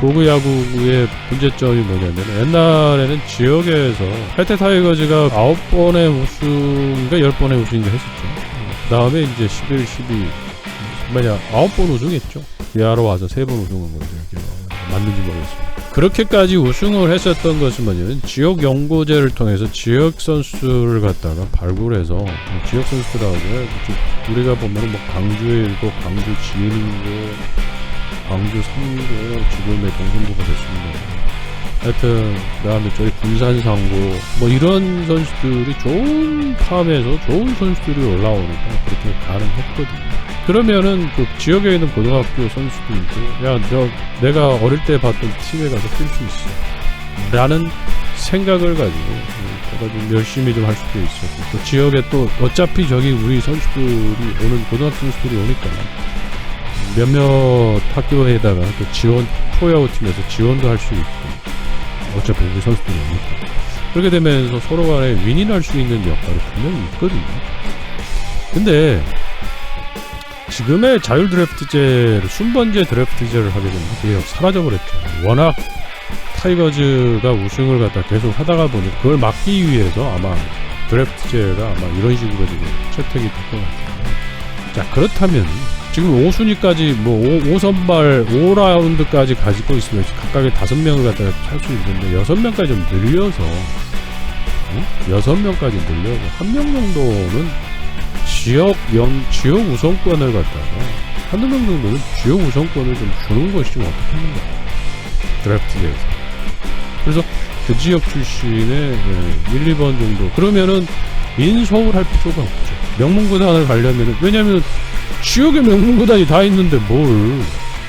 고구 야구의 문제점이 뭐냐면 옛날에는 지역에서 혜태 타이거즈가 9번의 우승인가 10번의 우승인가 했었죠. 그 다음에 이제 11, 12 뭐냐 9번 우승했죠. 기아로 와서 3번 우승한 거죠. 맞는지 모르겠습니다. 그렇게까지 우승을 했었던 것은 뭐냐면 지역 연고제를 통해서 지역 선수를 갖다가 발굴해서 지역 선수들하고 우리가 보면 뭐 광주에 있고 광주 지인이고 광주 상고 지금의 동생부가 됐습니다. 하여튼 그다음에 저희 군산 상고 뭐 이런 선수들이 좋은 팜에서 좋은 선수들이 올라오니까 그렇게 가능했거든요. 그러면은 그 지역에 있는 고등학교 선수들도 야너 내가 어릴 때 봤던 팀에 가서 뛸 수 있어 라는 생각을 가지고 내가 좀 열심히 좀 할 수도 있었고 또 지역에 또 어차피 저기 우리 선수들이 오는 고등학교 선수들이 오니까 몇몇 학교에다가 또 지원 프로야구 팀에서 지원도 할 수 있고 어차피 우리 선수들이 오니까 그렇게 되면서 서로 간에 윈윈할 수 있는 역할이 분명히 있거든요 근데 지금의 자율 드래프트제를 순번제 드래프트제를 하게 되면 그게 사라져버렸죠. 워낙 타이거즈가 우승을 갖다 계속 하다가 보니 그걸 막기 위해서 아마 드래프트제가 아마 이런 식으로 지금 채택이 될 것 같아요. 자 그렇다면 지금 5순위까지 뭐 5, 선발 5라운드까지 가지고 있으면 각각의 5명을 갖다가 찰 수 있는데 6명까지 좀 늘려서 어? 6명까지 늘려서 한 명 정도는 지역 연 지역 우선권을 갖다가 한두 명 정도는 지역 우선권을 좀 주는 것이 좀 어떻겠는가. 드래프트에서. 그래서 그 지역 출신의 예, 1, 2번 정도. 그러면은 인서울 할 필요가 없죠. 명문구단을 가려면은 왜냐면 지역에 명문구단이 다 있는데 뭘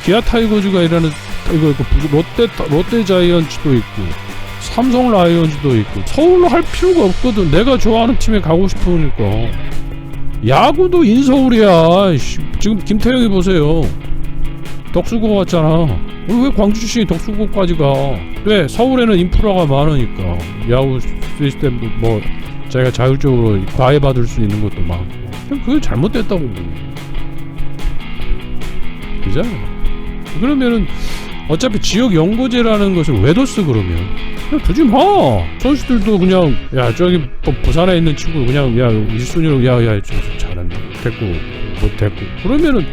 기아 타이거즈가 일하는 이거 이거 롯데 롯데 자이언츠도 있고 삼성 라이온즈도 있고 서울로 할 필요가 없거든 내가 좋아하는 팀에 가고 싶으니까 야구도 인서울이야. 씨, 지금 김태형이 보세요. 덕수고 갔잖아. 왜 광주 출신이 덕수고까지 가? 왜 서울에는 인프라가 많으니까 야구 시스템 뭐 자기가 자율적으로 과외받을 수 있는 것도 많고. 그게 잘못됐다고. 그잖아. 그러면은 어차피 지역 연고제라는 것을 왜 뒀어 그러면? 그냥 두지 마. 선수들도 그냥 야 저기 뭐 부산에 있는 친구 그냥 야 1순위로 야야 잘하네 됐고 뭐 됐고. 그러면은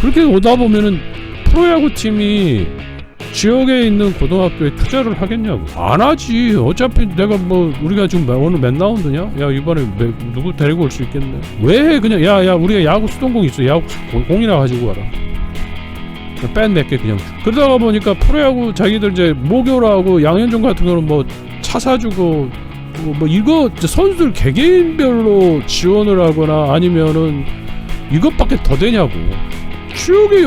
그렇게 오다 보면은 프로야구 팀이 지역에 있는 고등학교에 투자를 하겠냐고. 안 하지. 어차피 내가 뭐 우리가 지금 오늘 몇 라운드냐? 야 이번에 몇- 누구 데리고 올 수 있겠네. 왜 그냥 야야 우리가 야구 수동공 있어. 야구 공- 공이나 가지고 와라 뺀 몇 개 그냥 주. 그러다가 보니까 프로야구 자기들 이제 모교라고 양현종 같은 거는 뭐 차 사주고 뭐, 뭐 이거 선수들 개개인별로 지원을 하거나 아니면은 이것밖에 더 되냐고. 지역의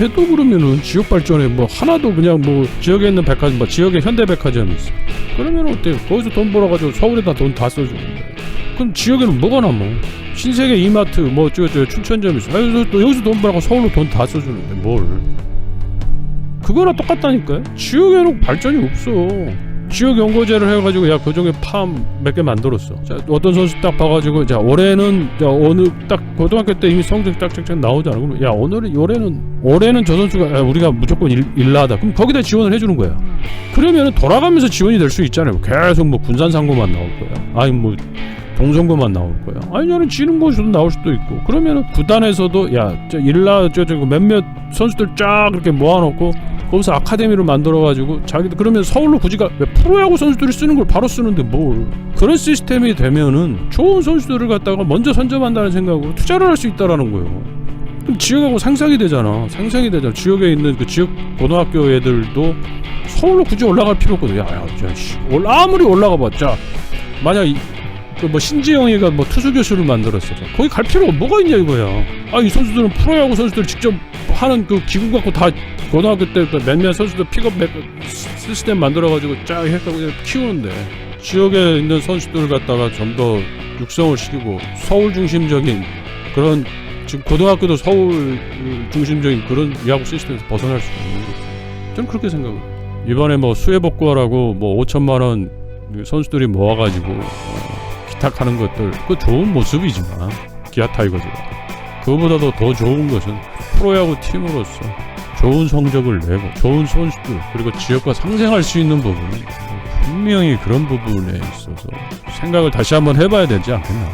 왜또 그러면은 지역 발전에 뭐 하나도 그냥 뭐 지역에 있는 백화점 뭐 지역에 현대 백화점이 있어. 그러면 어때요? 거기서 돈 벌어가지고 서울에다 돈 다 써주는데 그럼 지역에는 뭐가 남어 신세계 이마트 뭐저저 춘천점 있어. 아, 여기서 또 여기서 돈 벌고 서울로 돈 다 써주는데 뭘? 그거랑 똑같다니까요. 지역에는 발전이 없어. 지역 연고제를 해가지고 야 그중에 팜 몇 개 만들었어. 자 어떤 선수 딱 봐가지고 자 올해는 자 어느 딱 고등학교 때 이미 성적 딱딱딱 나오잖아. 그럼 야 오늘은 올해는 올해는 저 선수가 야, 우리가 무조건 일, 일라다. 그럼 거기다 지원을 해주는 거야. 그러면은 돌아가면서 지원이 될 수 있잖아요. 계속 뭐 군산 상고만 나올 거야. 아니 뭐 동성고만 나올 거야. 아니 저는 지는 곳에도 나올 수도 있고. 그러면은 구단에서도 야 저 일라 저저 몇몇 선수들 쫙 이렇게 모아놓고 거기서 아카데미를 만들어가지고 자기들 그러면 서울로 굳이 가왜 프로야구 선수들이 쓰는 걸 바로 쓰는데 뭘 그런 시스템이 되면은 좋은 선수들을 갖다가 먼저 선점한다는 생각으로 투자를 할 수 있다라는 거예요. 그럼 지역하고 상상이 되잖아. 상상이 되잖아. 지역에 있는 그 지역 고등학교 애들도 서울로 굳이 올라갈 필요 없거든. 야, 야, 야, 씨. 올- 아무리 올라가 봤자 만약 이, 그뭐 신지영이가 뭐 투수 교수를 만들었어. 거기 갈 필요가 뭐가 있냐 이거야. 아 이 선수들은 프로야구 선수들 직접 하는 그 기구 갖고 다 고등학교 때그 몇몇 선수들 픽업 백 시스템 만들어가지고 쫙 그냥 키우는데 지역에 있는 선수들을 갖다가 좀 더 육성을 시키고 서울 중심적인 그런 지금 고등학교도 서울 중심적인 그런 야구 시스템에서 벗어날 수 있는 거죠. 저는 그렇게 생각해요. 이번에 뭐 수해 복구하라고 뭐 5천만 원 선수들이 모아가지고 어, 기탁하는 것들 그 좋은 모습이지만 기아 타이거즈가 그거보다도 더 좋은 것은 프로야구 팀으로서 좋은 성적을 내고 좋은 선수들 그리고 지역과 상생할 수 있는 부분은 분명히 그런 부분에 있어서 생각을 다시 한번 해봐야 되지 않겠나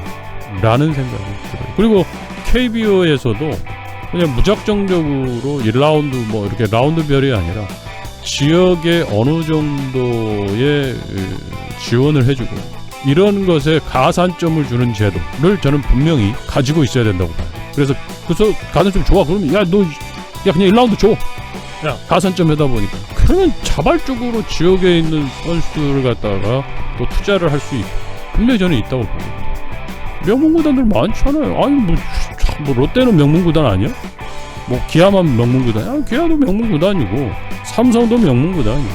라는 생각이 들어요. 그리고 KBO에서도 그냥 무작정적으로 1라운드 뭐 이렇게 라운드별이 아니라 지역에 어느 정도의 그, 지원을 해주고 이런 것에 가산점을 주는 제도를 저는 분명히 가지고 있어야 된다고 봐요. 그래서 그래서 가산점 좋아 그러면 야 너 야 그냥 1라운드 줘. 야 가산점 하다 보니까 그러면 자발적으로 지역에 있는 선수들을 갖다가 또 투자를 할 수 있고 분명히 저는 있다고 보거든요. 명문구단들 많잖아요. 아니 뭐, 참, 뭐 롯데는 명문구단 아니야? 뭐 기아만 명문구단? 아 기아도 명문구단이고 삼성도 명문구단이고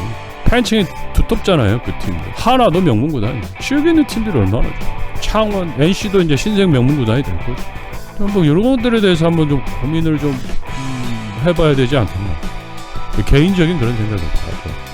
팬층이 두텁잖아요 그 팀들. 하나도 명문구단이고 지역에 있는 팀들이 얼마나 좋아. 창원, NC도 이제 신생 명문구단이 될 거죠. 뭐 이런 것들에 대해서 한번 좀 고민을 좀 음, 해봐야 되지 않겠나. 개인적인 그런 생각을 가져요.